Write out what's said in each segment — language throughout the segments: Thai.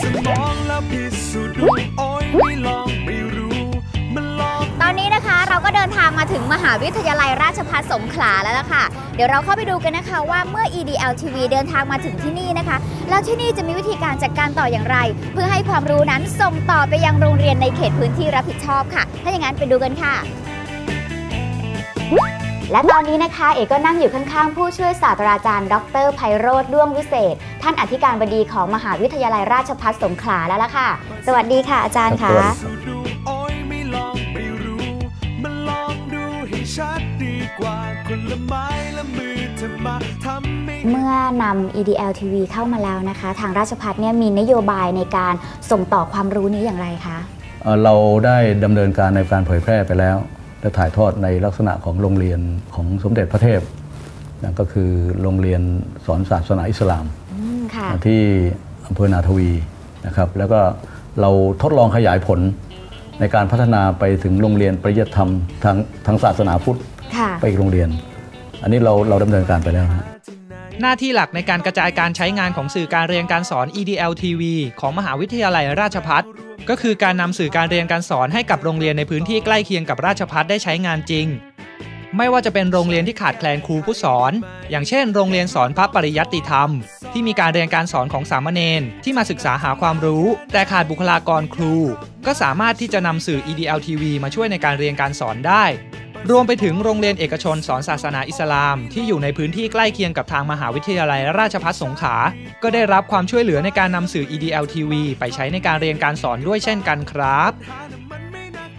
สมองแล้วพิสูจน์ดูโอ้ยไม่ลองไม่รู้มันลองตอนนี้นะคะเราก็เดินทางมาถึงมหาวิทยาลัยราชภัฏสงขลาแล้วล่ะค่ะ เดี๋ยวเราเข้าไปดูกันนะคะว่าเมื่อ EDL TV เดินทางมาถึงที่นี่นะคะ แล้วที่นี่จะมีวิธีการจัดการต่ออย่างไร เพื่อให้ความรู้นั้นส่งต่อไปยังโรงเรียนในเขตพื้นที่รับผิดชอบค่ะ ถ้าอย่างนั้นไปดูกันค่ะ และตอนนี้นะคะเอกก็นั่งอยู่ข้างๆ ผู้ช่วยศาสตราจารย์ ดรไพโรธด้วงวิเศษ ท่านอธิการบดีของมหาวิทยาลัยราชภัฏสงขลาแล้วล่ะค่ะ สวัสดีค่ะอาจารย์ครัคะบสูจน์ดูโอ้ยไม่ลองไม่รู้มันลองดูให้ชัดดีกว่าคนละไม้ละมือเธอมาทำให้เมื่อนำ EDL TV เข้ามาแล้วนะคะ ทางราชพัฒเนี่ยมีนโยบายในการส่งต่อความรู้นี้อย่างไรคะเอ่อเราได้ดำเนินการในการเผยแพร่ไปแล้ว และถ่ายทอดในลักษณะของโรงเรียนของสมเด็จพระเทพนะก็คือโรงเรียนสอนศาสนาอิสลามอืมค่ะที่อำเภอนาทวีนะครับ แล้วก็เราทดลองขยายผลในการพัฒนาไปถึงโรงเรียนปริยธรรมทางทางศาสนาพุทธค่ะไปอีกโรงเรียน อันนี้เราเราดำเนินการไปแล้วฮะหน้าที่หลักในการกระจายการใช้งานของสื่อการเรียนการสอน EDL TV ของมหาวิทยาลัยราชพัฒ ก็คือการนำสื่อการเรียนการสอนให้กับโรงเรียนในพื้นที่ใกล้เคียงกับราชพัฒได้ใช้งานจริง ไม่ว่าจะเป็นโรงเรียนที่ขาดแคลนครูผู้สอน อย่างเช่น โรงเรียนสอนพระปริยัติธรรม ที่มีการเรียนการสอนของสามเณรที่มาศึกษาหาความรู้ แต่ขาดบุคลากรครู ก็สามารถที่จะนำสื่อ EDL TV มาช่วยในการเรียนการสอนได้ รวมไปถึงโรงเรียนเอกชนสอนศาสนาอิสลาม ที่อยู่ในพื้นที่ใกล้เคียงกับทางมหาวิทยาลัยราชภัฏสงขลา ก็ได้รับความช่วยเหลือในการนำสื่อ EDL TV ไปใช้ในการเรียนการสอนด้วยเช่นกันครับ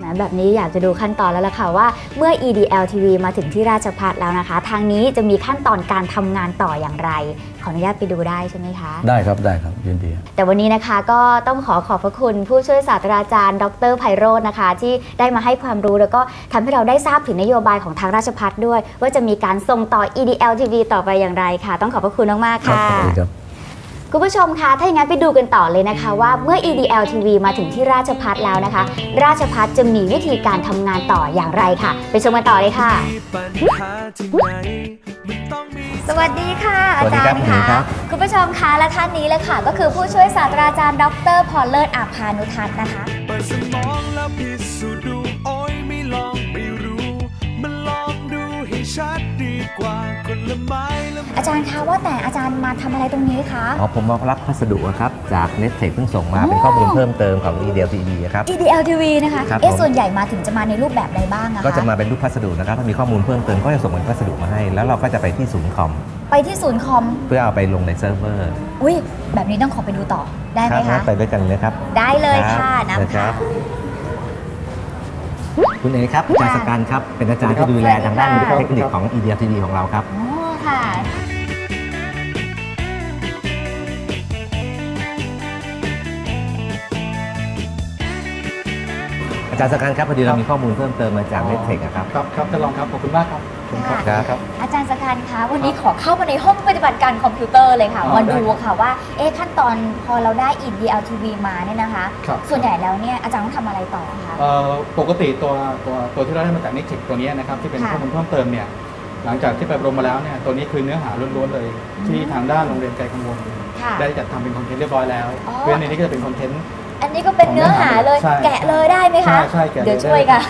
แหมแบบนี้อยากจะดูขั้นตอนแล้วล่ะค่ะว่าเมื่อ EDL TV มาถึงที่ราชพัฒแล้วนะคะ ทางนี้จะมีขั้นตอนการทำงานต่ออย่างไร ขออนุญาตไปดูได้ใช่ไหมคะ ได้ครับได้ครับยินดีแต่วันนี้นะคะก็ต้องขอขอบพระคุณผู้ช่วยศาสตราจารย์ ดรไพโรจน์นะคะ ที่ได้มาให้ความรู้แล้วก็ทำให้เราได้ทราบถึงนโยบายของทางราชพัฒด้วย ว่าจะมีการส่งต่อ EDL TV ต่อไปอย่างไรค่ะ ต้องขอบพระคุณมากๆครับค่ะสวัสดี ครับคุณผู้ชมคะถ้าอย่างนั้นไปดูกันต่อเลยนะคะ ว่าเมื่อ EDL TV มาถึงที่ราชพัฒแล้วนะคะ ราชพัฒจะมีวิธีการทำงานต่ออย่างไรค่ะ ไปชมกันต่อเลยค่ะมีปัญหาที่ไหนมันต้องมีสวัสดีค่ะสอาวัสดีจารครับย์คุณหญิงครัค่ะบคุณผู้ชมคะและท่านนี้เลยค่ะ ก็คือผู้ช่วยศาสตราจารย์ดรพรเลิศอาภานุทัศน์นะคะเปิดสมองแล้วพิสูจน์ดูโอ้ยไม่ลองไม่รู้มันลองดูให้ชัดดีกว่า คนละไม้ละมืออาจารย์คะว่าแต่อาจารย์มาทำอะไรตรงนี้คะอ๋อผมมารับพัสดุอะครับจาก n e t t e c h เพิ่งส่งมาอ๋อเป็นข้อมูลเพิ่มเติมของ e d l TV ครับ EDL TV นะคะครับเอ๊ะผมส่วนใหญ่มาถึงจะมาในรูปแบบใดบ้างอะคะก็จะมาเป็นรูปพัสดุนะครับถ้ามีข้อมูลเพิ่มเติมก็จะส่งเป็นพัสดุมาให้ แล้วเราก็จะไปที่ศูนย์คอมไปที่ศูนย์คอมเพื่อเอาไปลงในเซิร์ฟเวอร์อุ้ยแบบนี้ต้องขอไปดูต่อได้ไหมครัคะงั้นไปด้วยกันเลยครับ ได้เลยค่ะรับน้ำคค่ะรับคุณเอ๋ครับอาจารย์สการครับเป็นอาจารย์ที่ดูแลทางด้านสวัสดีครับเทคนิคของ e d l TV ของเราครับอ๋อ ค่ะ อาจารย์สการครับพอดีเรามีข้อมูลเพิ่มเติมมาจาก n e t t e c h ครับ ครับครับจะลองครับ ขอบคุณมากครับขอบคุณครับค่ะครับ อาจารย์สการคะวันนี้ขอเข้ามาในห้องปฏิบัติการคอมพิวเตอร์เลยค่ะอ๋อมาได้ดูค่ะว่าเอ๊ะขั้นตอนพอเราได้ EDL TV มาเนี่ยนะคะครับส่วนใหญ่แล้วเนี่ยอาจารย์ต้องทำอะไรต่อคะเอ่อปกติตัวตัวตัวที่เราได้มาจากนิติตัวเนี้ยนะครับที่เป็นค่ะข้อมูลเพิ่มเติมเนี่ย หลังจากที่ไปอบรมมาแล้วเนี่ยตัวนี้คือเนื้อหาล้วนๆเลย ที่ทางด้านโรงเรียนไกลกังวลค่ะ ได้จัดทำเป็นคอนเทนต์เรียบร้อยแล้วอ๋อ เพราะฉะนั้นในนี้ก็จะเป็นคอนเทนต์ อันนี้ก็เป็นเนื้อหาเลย ใช่ แกะเลยได้ไหมคะ ใช่ใช่แกะเลยเดี๋ยวช่วยค่ะ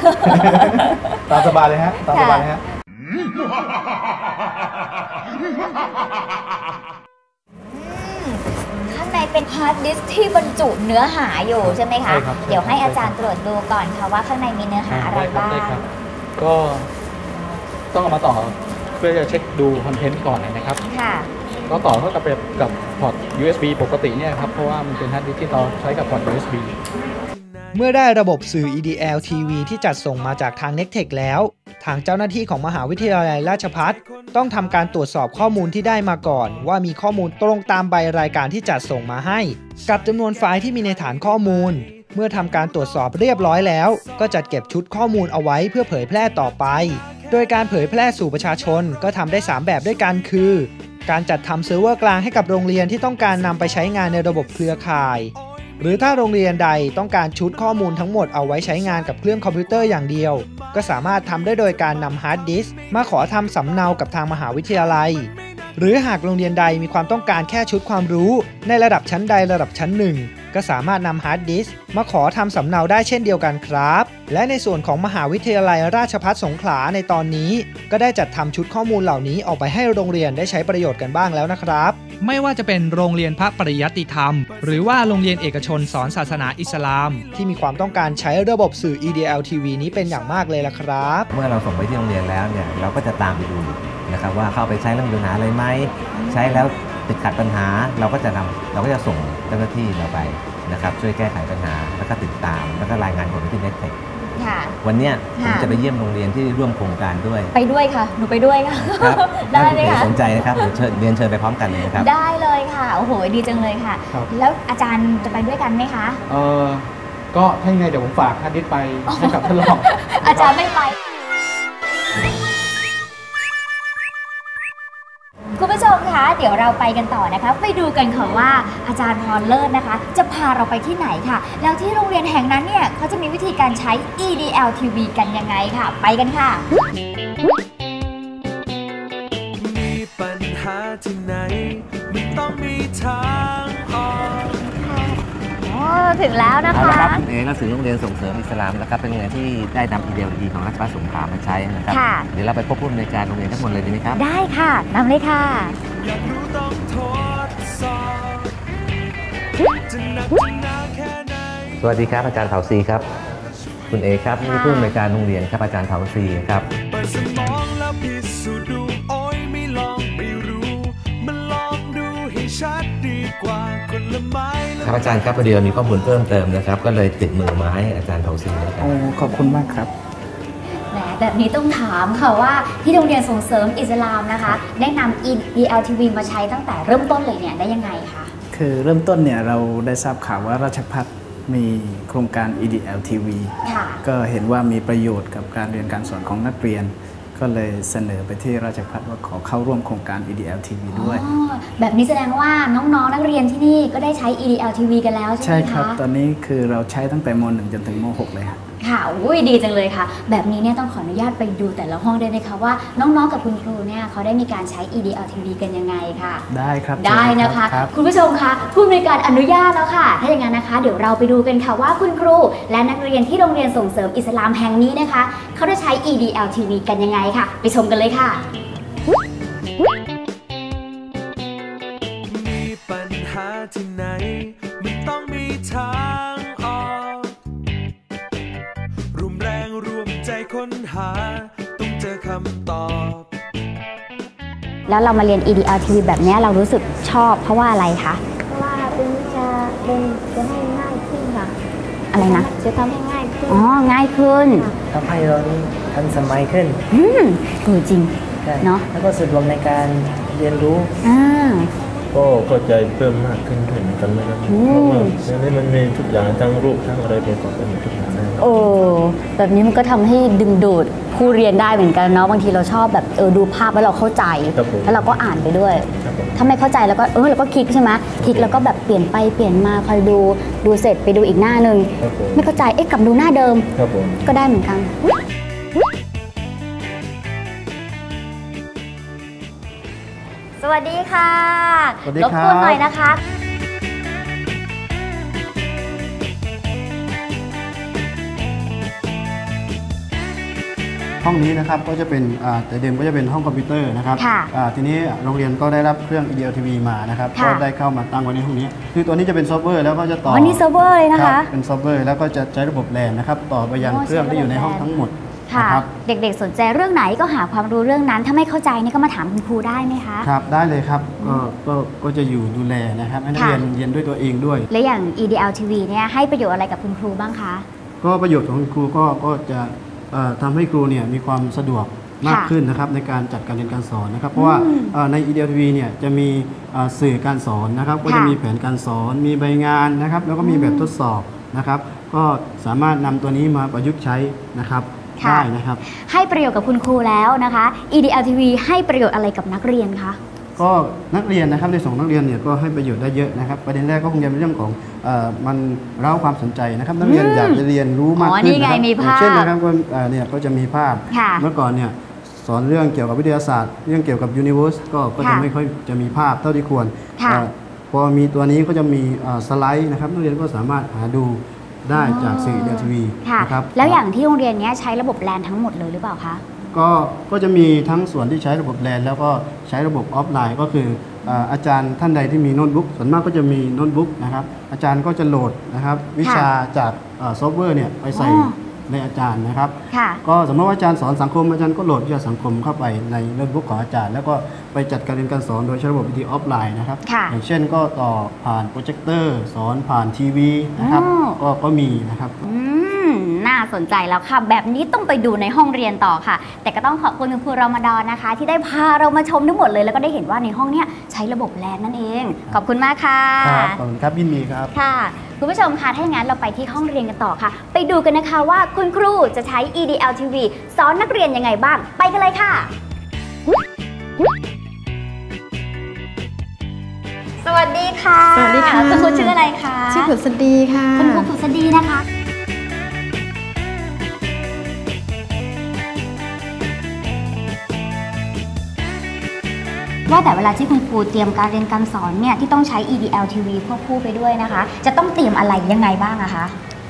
ตามสบายเลยฮะตามสบายเลยฮะ ข้างในเป็นฮาร์ดดิสก์ที่บรรจุเนื้อหาอยู่ใช่ไหมคะใช่ครับใช่ครับ เดี๋ยวให้อาจารย์ตรวจดูก่อนค่ะว่าข้างในมีเนื้อหาอะไรได้ครับบ้างได้ครับก็ ต้องเอามาต่อเพื่อจะเช็คดูคอนเทนต์ก่อนนะครับค่ะก็ต่อเข้ากับกับพอร์ต USB ปกติเนี่ยครับเพราะว่ามันเป็นฮาร์ดดิสก์ที่เราใช้กับพอร์ต USB เมื่อได้ระบบสื่อ EDL TV ที่จัดส่งมาจากทาง n e c t e c h แล้ว ทางเจ้าหน้าที่ของมหาวิทยาลัยราชพัฒต้องทำการตรวจสอบข้อมูลที่ได้มาก่อน ว่ามีข้อมูลตรงตามใบรายการที่จัดส่งมาให้ กับจำนวนไฟล์ที่มีในฐานข้อมูล เมื่อทำการตรวจสอบเรียบร้อยแล้ว ก็จัดเก็บชุดข้อมูลเอาไว้เพื่อเผยแพร่ต่อไป โดยการเผยแพร่สู่ประชาชนก็ทำได้ 3 แบบด้วยกันคือ การจัดทำเซิร์ฟเวอร์กลางให้กับโรงเรียนที่ต้องการนำไปใช้งานในระบบเครือข่าย หรือถ้าโรงเรียนใดต้องการชุดข้อมูลทั้งหมดเอาไว้ใช้งานกับเครื่องคอมพิวเตอร์อย่างเดียว ก็สามารถทำได้โดยการนำฮาร์ดดิสก์มาขอทำสำเนากับทางมหาวิทยาลัย หรือหากโรงเรียนใดมีความต้องการแค่ชุดความรู้ ในระดับชั้นใดระดับชั้นหนึ่ง ก็สามารถนำฮาร์ดดิสก์มาขอทำสำเนาได้เช่นเดียวกันครับ และในส่วนของมหาวิทยาลัยราชภัฏสงขลาในตอนนี้ ก็ได้จัดทำชุดข้อมูลเหล่านี้ออกไปให้โรงเรียนได้ใช้ประโยชน์กันบ้างแล้วนะครับ ไม่ว่าจะเป็นโรงเรียนพระปริยัติธรรม หรือว่าโรงเรียนเอกชนสอนศาสนาอิสลาม ที่มีความต้องการใช้ระบบสื่อ EDL TV นี้เป็นอย่างมากเลยล่ะครับ เมื่อเราส่งไปที่โรงเรียนแล้วเนี่ยเราก็จะตามไปดูนะครับว่าเข้าไปใช้แล้วมีปัญหาอะไรไหมใช้แล้ว ติดขัดปัญหาเราก็จะนำเราก็จะส่งเจ้าหน้าที่เราไปนะครับช่วยแก้ไขปัญหาแล้วก็ติดตาม แล้วก็รายงานผลไปที่เน็ตเทคค่ะวันเนี้ยผมค่ะจะไปเยี่ยมโรงเรียนที่ร่วมโครงการด้วย ไปด้วยค่ะ หนูไปด้วยค่ะครับได้ไหมถ้าคะณสนใจนะครับเดี๋ยวเชิญเรียนเชิญไปพร้อมกันเลยนะครับ ได้เลยค่ะ โอ้โห ดีจังเลยค่ะครับแล้วอาจารย์จะไปด้วยกันไหมคะเออก็ถ้ายังไงเดี๋ยวผมฝากท่านนิดไปให้กับท่านรองอาจารย์ไม่ไป คุณผู้ชมคะ เดี๋ยวเราไปกันต่อนะคะ ไปดูกันค่ะว่าอาจารย์พรเลิศนะคะ จะพาเราไปที่ไหนค่ะ แล้วที่โรงเรียนแห่งนั้นเนี่ยเขาจะมีวิธีการใช้ EDL TV กันยังไงค่ะ ไปกันค่ะ มีปัญหาที่ไหนมันต้องมีทาง ถึงแล้วนะเอาละคะครับเองหนังสือโรงเรียนส่งเสริมอิสลามนะครับเป็นโรงเรียนที่ได้นำอีเดียดีของรัฐบาลสงขลามาใช้นะครับค่ะ เดี๋ยวเราไปพบผู้อำนวยการโรงเรียนทั้งหมดเลยดีไหมครับ ได้ค่ะนำเลยค่ะอยากรู้ต้องทดสอบจะหนักจะหนาแค่ไหน สวัสดีครับอาจารย์เถาซีครับ คุณเอครับนี่ผู้อำนวยการโรงเรียนครับอาจารย์เถาซีครับเปิดสมองแล้วพิสูจน์ดู โอ้ยไม่ลองไม่รู้มันลองดูให้ชัดดีกว่า คนละไม้ละครับอาจารย์ครับพอดีเรามีข้อมูลเพิ่มเติมนะครับ ก็เลยติดมือมาให้อาจารย์เถาซีนะครับโอ้ขอบคุณมากครับแหมแบบนี้ต้องถามค่ะว่าที่โรงเรียนส่งเสริมอิสลามนะคะ ได้นำ EDLTV มาใช้ตั้งแต่เริ่มต้นเลยเนี่ยได้ยังไงคะคือเริ่มต้นเนี่ยเราได้ทราบข่าวว่าราชพัฒมีโครงการ EDL TV ค่ะก็เห็นว่ามีประโยชน์กับการเรียนการสอนของนักเรียน ก็เลยเสนอไปที่ราชพัฒว่าขอเข้าร่วมโครงการ EDL TV ด้วยอ๋อแบบนี้แสดงว่าน้องๆ นักเรียนที่นี่ก็ได้ใช้ EDLTV กันแล้วใช่ใช่ไหมครับคะตอนนี้คือเราใช้ตั้งแต่ม .1 จนถึงม .6 เลยครับ ค่ะอุ้ยดีจังเลยค่ะ แบบนี้เนี่ยต้องขออนุญาตไปดูแต่ละห้องได้ไหมคะว่าน้องๆกับคุณครูเนี่ยเขาได้มีการใช้ EDLTV กันยังไงค่ะ ได้ครับได้นะคะ ครับ คุณผู้ชมคะผู้ในวยการอนุญาตแล้วค่ะ ถ้าอย่างนั้นนะคะ เดี๋ยวเราไปดูกันค่ะว่าคุณครู และนักเรียนที่โรงเรียนส่งเสริมอิสลามแห่งนี้นะคะ เขาได้ใช้ EDL TV กันยังไงค่ะ ไปชมกันเลยค่ะ มีปัญหาที่ไหน มันต้องมีทาง แล้วเรามาเรียน EDL TV แบบเนี้ยเรารู้สึกชอบเพราะว่าอะไรคะ เพราะว่าเป็นวิชาเป็นจะให้ง่ายขึ้นค่ะ อะไรนะ จะทำให้ง่ายขึ้น อ๋อ ง่ายขึ้นทำให้เรานี่ทันสมัยขึ้น อืมเออจริงใช่เนอะแล้วก็สะดวกในการเรียนรู้ อ่า ก็เข้าใจเพิ่มมากขึ้นด้วยเหมือนกันนะครับอืเพราะมว่าเดี๋ยวนี้มันมีทุกอย่างทั้งรูปทั้งอะไรประกอบกันหมดทุกอย่างนะครับ โอ้แบบนี้มันก็ทำให้ดึงดูดผู้เรียนได้เหมือนกันเนาะบางทีเราชอบแบบเออดูภาพแล้วเราเข้าใจ ครับผม แล้วเราก็อ่านไปด้วย ครับผม ถ้าไม่เข้าใจแล้วก็เออเราก็คลิกใช่ไหมคลิกแล้วก็แบบเปลี่ยนไปเปลี่ยนมาคอยดูดูเสร็จไปดูอีกหน้าหนึ่งครับผม ไม่เข้าใจเอ๊ะกลับดูหน้าเดิม ครับผม ก็ได้เหมือนกัน วัสดีค่ะสวัสดีรบครับกวนหน่อยนะคะห้องนี้นะครับก็จะเป็นอ่าแต่เดิมก็จะเป็นห้องคอมพิวเตอร์นะครับค่ะอ่าทีนี้โรงเรียนก็ได้รับเครื่อง EDL TV มานะครับค่ะก็ได้เข้ามาตั้งไว้ในห้องนี้ คือตัวนี้จะเป็นซอฟต์แวร์แล้วก็จะต่ออ๋อนี่เซิร์ฟเวอร์เลยนะครัคะบเป็นซอฟต์แวร์แล้วก็จะใช้ระบบแลนนะครับต่อไปยังอ๋อเครื่องใช้ที่อยู่ในระบบห้อง LAN ทั้งหมด ค่ะ นะครับ เด็กๆสนใจเรื่องไหนก็หาความรู้เรื่องนั้น ถ้าไม่เข้าใจนี่ก็มาถามคุณครูได้ไหมคะ ครับได้เลยครับก็ก็ก็จะอยู่ดูแลนะครับให้นักค่ะ เรียนเรียนด้วยตัวเองด้วย และอย่าง EDL TV เนี่ยให้ประโยชน์อะไรกับคุณครูบ้างคะ ก็ประโยชน์ของคุณครูก็ก็จะเอ่อทำให้ครูเนี่ยมีความสะดวกมากค่ะขึ้นนะครับในการจัดการเรียนการสอนนะครับ เพราะว่าอืมเอ่อใน EDL TV เนี่ยจะมีเอ่อสื่อการสอนนะครับ ก็ค่ะจะมีแผนการสอน มีใบงานนะครับ แล้วก็มีแบบทดสอบนะครับ ก็สามารถนำตัวนี้มาประยุกต์ใช้นะครับค่ะ ได้นะครับ ให้ประโยชน์กับคุณครูแล้วนะคะ EDL TV ให้ประโยชน์อะไรกับนักเรียนคะก็นักเรียนนะครับในส่วนของนักเรียนเนี่ยก็ให้ประโยชน์ได้เยอะนะครับ ประเด็นแรกก็คงจะเป็นเรื่องของเอ่อมันเร้าความสนใจนะครับ นักเรียนอืมอยากจะเรียนรู้มากอ๋อขึ้นนี่ไงนะครับมีภาพอย่งเช่นนะครับก็เอ่อเนี่ยก็จะมีภาพค่ะเมื่อก่อนเนี่ยสอนเรื่องเกี่ยวกับวิทยาศาสตร์ เรื่องเกี่ยวกับยูนิเวอร์สก็ก็จะค่ะไม่ค่อยจะมีภาพเท่าที่ควรค่ะเอ่อพอมีตัวนี้ก็จะมีอ่าสไลด์นะครับนักเรียนก็สามารถหาดู ได้จากสื่อเดียทีวีค่ะนะครับแล้วอย่างที่โรงเรียนเนี้ยใช้ระบบแลนทั้งหมดเลยหรือเปล่าคะก็ก็จะมีทั้งส่วนที่ใช้ระบบแลนแล้วก็ใช้ระบบออฟไลน์ ก็คืออ่าอาจารย์ท่านใดที่มีโน้ตบุ๊กส่วนมากก็จะมีโน้ตบุ๊กนะครับอาจารย์ก็จะโหลดนะครับวิชาจากอ่าซอฟต์แวร์เนี่ยไปใส่อ๋อ ในอาจารย์นะครับ ค่ะ ก็สมมติว่าอาจารย์สอนสังคมอาจารย์ก็โหลดวิชาสังคมเข้าไปในโน้ตบุ๊กของอาจารย์ แล้วก็ไปจัดการเรียนการสอนโดยใช้ระบบวิธีออฟไลน์นะครับ ค่ะอย่างเช่นก็ต่อผ่านโปรเจคเตอร์สอนผ่านทีวีนะครับอ๋อก็ก็มีนะครับ อืม น่าสนใจแล้วค่ะ แบบนี้ต้องไปดูในห้องเรียนต่อค่ะ แต่ก็ต้องขอบคุณคุณครูรอมฎอนนะคะ ที่ได้พาเรามาชมทั้งหมดเลย แล้วก็ได้เห็นว่าในห้องเนี้ยใช้ระบบแลนนั่นเอง ขอบคุณมากค่ะ ครับขอบคุณครับยินดีครับ ค่ะ คุณผู้ชมคะถ้าอย่างนั้นเราไปที่ห้องเรียนกันต่อค่ะ ไปดูกันนะคะว่าคุณครูจะใช้ EDL TV สอนนักเรียนยังไงบ้าง ไปกันเลยค่ะ สวัสดีค่ะสวัสดีค่ะ คุณครูชื่ออะไรคะ ชื่อผุดสดีค่ะ คุณครูผุดสดีนะคะ ว่าแต่เวลาที่คุณครูเตรียมการเรียนการสอนเนี่ยที่ต้องใช้ EDL TV ควบคู่ไปด้วยนะคะ จะต้องเตรียมอะไรยังไงบ้างอะคะ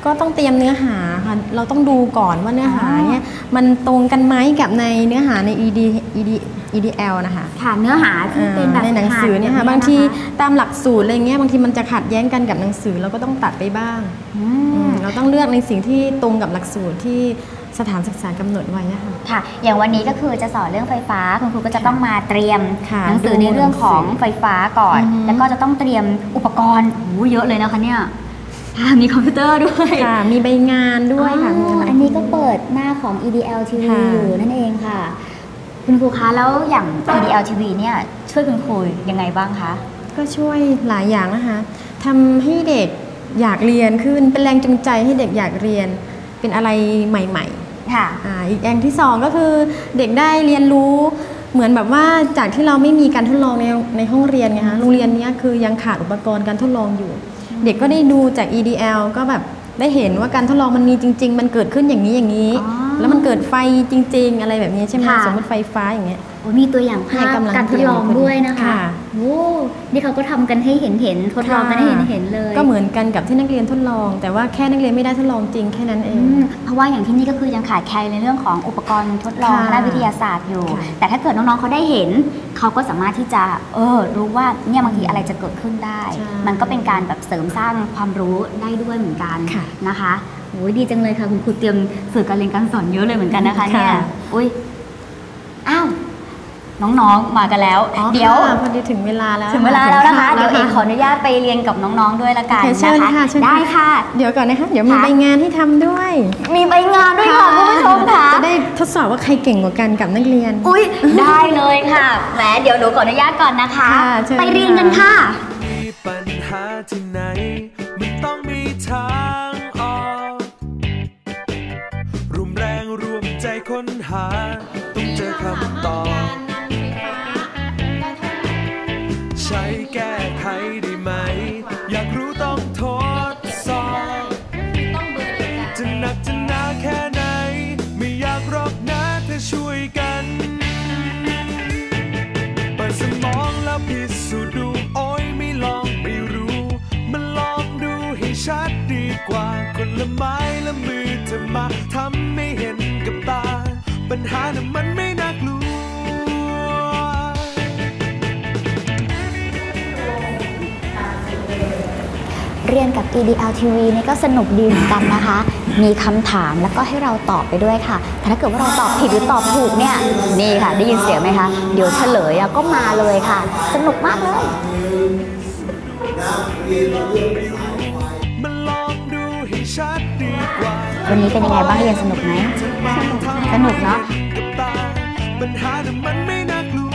ก็ต้องเตรียมเนื้อหาค่ะ เราต้องดูก่อนว่าเนื้อหาเนี่ยมันตรงกันไหมกับในเนื้อหาใน ED ED EDL นะคะค่ะเนื้อหาที่เป็นแบบในหนังสือเนี่ยค่ะแบบนี้บางทีนะคะตามหลักสูตรอะไรเงี้ยบางทีมันจะขัดแย้งกันกับหนังสือเราก็ต้องตัดไปบ้างอืมอืมเราต้องเลือกในสิ่งที่ตรงกับหลักสูตรที่ สถานศึกษากำหนดไว้นะคะค่ะ อย่างวันนี้ก็คือจะสอนเรื่องไฟฟ้าคุณครูก็จะต้องมาเตรียมค่ะหนังสือดูในเรื่องของหนังสือไฟฟ้าก่อนอือฮึแล้วก็จะต้องเตรียมอุปกรณ์โอ้โหเยอะเลยนะคะเนี่ยอ่ามีคอมพิวเตอร์ด้วยค่ะ มีใบงานด้วยค่ะอ๋ออันนี้ก็เปิดหน้าของ EDL TV ค่ะอยู่นั่นเองค่ะ คุณครูคะแล้วอย่าง EDL TV เนี่ยช่วยคุณครูยังไงบ้างคะ ก็ช่วยหลายอย่างนะคะทำให้เด็กอยากเรียนขึ้นเป็นแรงจูงใจให้เด็กอยากเรียน เป็นอะไรใหม่ๆค่ะอ่าอีกอย่างที่สองก็คือเด็กได้เรียนรู้เหมือนแบบว่าจากที่เราไม่มีการทดลองในในห้องเรียนไงคะโรงเรียนเนี้ยคือยังขาดอุปกรณ์การทดลองอยู่ เด็กก็ได้ดูจาก EDL ก็แบบได้เห็นว่าการทดลองมันมีจริง ๆ มันเกิดขึ้นอย่างนี้อย่างนี้อ๋อแล้วมันเกิดไฟจริง ๆ อะไรแบบนี้ใช่ไหมค่ะสมมติไฟฟ้าอย่างเงี้ยโอ้มีตัวอย่างภาพให้กำลังการทดลองด้วยนะคะค่ะ โอ้นี่เขาก็ทำกันให้เห็นเห็นๆทดลองกันให้เห็นเห็นๆเลย ก็เหมือนกันกับที่นักเรียนทดลอง แต่ว่าแค่นักเรียนไม่ได้ทดลองจริงแค่นั้นเองอืมเพราะว่าอย่างที่นี่ก็คือยังขาดแคลนในเรื่องของอุปกรณ์ทดลองค่ะทางด้านวิทยาศาสตร์อยู่ค่ะแต่ถ้าเกิดน้องๆเขาได้เห็น เขาก็สามารถที่จะเออรู้ว่าเนี่ยบางทีอะไรจะเกิดขึ้นได้ใช่มันก็เป็นการแบบเสริมสร้างความรู้ได้ด้วยเหมือนกันค่ะนะคะโอ้ยดีจังเลยค่ะ คุณครูเตรียมสื่อการเรียนการสอนเยอะเลยเหมือนกันนะคะเนี่ยค่ะอุ้ยอ้าว น้องๆมากันแล้วอ๋อเดี๋ยวค่ะพอดีถึงเวลาแล้วถึงเวลาแล้วนะคะถึงเดี๋ยวเอกขอค่ะอนุญาตไปเรียนกับน้องๆด้วยละกันโอเคเชิญนะคะค่ะเชิญได้ค่ะ เดี๋ยวก่อนนะคะเดี๋ยวมีค่ะใบงานให้ทำด้วย มีใบงานด้วยค่ะคุณผู้ชมค่ะจะได้ทดสอบว่าใครเก่งกว่ากันกับนักเรียน อุ้ยได้เลยค่ะแหมเดี๋ยวหนูขออนุญาตก่อนนะคะค่ะเชิญไปเรียนกันค่ะมีปัญหาที่ไหนำให้เห็นกับตา ปัญหาน่ะมันไม่น่ากลัว เรียนกับ EDL TV นี่ก็สนุกดีเหมือนกันนะคะ มีคำถามแล้วก็ให้เราตอบไปด้วยค่ะ ถ้าเกิดว่าเราตอบผิดหรือตอบถูกเนี่ย นี่ค่ะ ได้ยินเสียงไหมคะ เดี๋ยวเฉลยอะก็มาเลยค่ะ สนุกมากเลย วันนี้เป็นยังไงบ้างเรียนสนุกไหมสนุกเนาะปัญหาน่มันไม่น่ากลัว